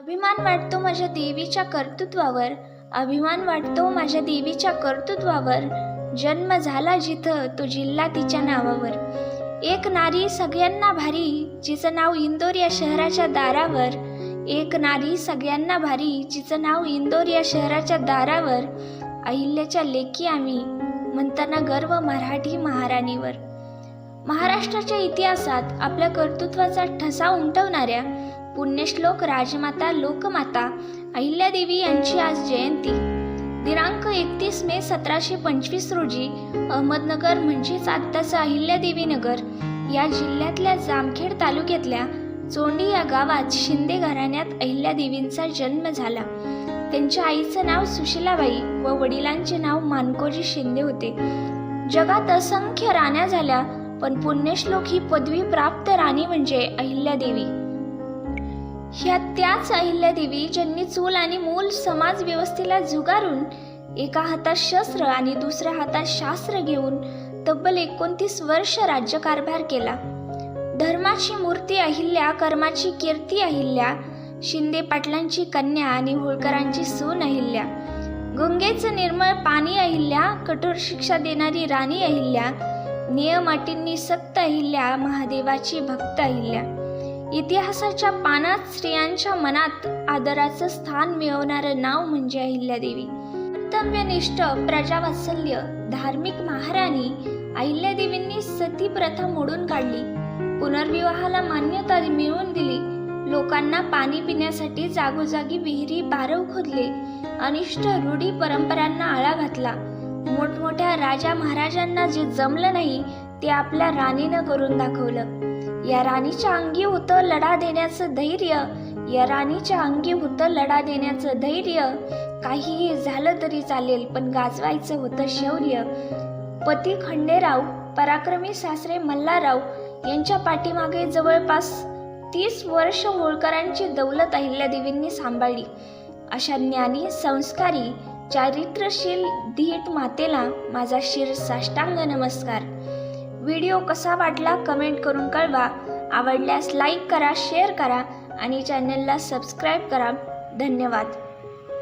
अभिमान वाटतो माझ्या देवीच्या कर्तृत्वावर. अभिमान वाटतो माझ्या देवीच्या कर्तृत्वावर. जन्म झाला जिथं तो जिल्हा तिच्या नावावर. एक नारी सगळ्यांना भारी जिचं नाव इंदोर या शहराच्या दारावर. एक नारी सगळ्यांना भारी जिचं नाव इंदोर या शहराच्या दारावर. अहिल्याच्या लेकी आम्ही म्हणताना गर्व मराठी महाराणीवर. महाराष्ट्राच्या इतिहासात आपल्या कर्तृत्वाचा ठसा उमटवणाऱ्या पुण्यश्लोक राजमाता लोकमाता अहिल्यादेवी यांची आज जयंती. दिनांक एकतीस मे सतराशे पंचवीस रोजी अहमदनगर म्हणजेच आत्ताचं अहिल्यादेवी नगर या जिल्ह्यातल्या जामखेड तालुक्यातल्या चोंडी या गावात शिंदे घराण्यात अहिल्यादेवींचा जन्म झाला. त्यांच्या आईचं नाव सुशीलाबाई व वडिलांचे नाव मानकोजी शिंदे होते. जगात असंख्य राण्या झाल्या पण पुण्यश्लोक ही पदवी प्राप्त राणी म्हणजे अहिल्यादेवी. ह्या त्याच अहिल्यादेवी ज्यांनी चूल आणि मूल समाज व्यवस्थेला झुगारून एका हातात शस्त्र आणि दुसऱ्या हातात शास्त्र घेऊन तब्बल एकोणतीस वर्ष राज्यकारभार केला. धर्माची मूर्ती अहिल्या कर्माची कीर्ती अहिल्या शिंदे पाटलांची कन्या आणि होळकरांची सून अहिल्या गंगेचं निर्मळ पाणी अहिल्या कठोर शिक्षा देणारी राणी अहिल्या नियम अटींनी सक्त अहिल्या महादेवाची भक्त अहिल्या. इतिहासाच्या पानात स्त्रियांच्या मनात आदराचं स्थान मिळवणारं नाव म्हणजे अहिल्यादेवी. कर्तव्यनिष्ठ प्रजावात्सल्य धार्मिक महाराणी अहिल्यादेवींनी सती प्रथा मोडून काढली. पुनर्विवाहाला मान्यता मिळवून दिली. लोकांना पाणी पिण्यासाठी जागोजागी विहिरी बारव खोदले. अनिष्ट रूढी परंपरांना आळा घातला. मोठमोठ्या राजा महाराजांना जे जमलं नाही ते आपल्या राणीनं करून दाखवलं. या राणीच्या अंगी होतं लढा देण्याचं धैर्य. या राणीच्या अंगी होतं लढा देण्याचं धैर्य. काहीही झालं तरी चालेल पण गाजवायचं होतं शौर्य. पती खंडेराव पराक्रमी सासरे मल्हारराव यांच्या पाठीमागे जवळपास तीस वर्ष होळकरांची दौलत अहिल्यादेवींनी सांभाळली. अशा ज्ञानी संस्कारी चारित्र्यशील धीट मातेला माझा शिर साष्टांग नमस्कार. व्हिडिओ कसा वाटला कमेंट करून कळवा. आवडल्यास लाईक करा शेअर करा आणि चॅनलला सबस्क्राईब करा. धन्यवाद.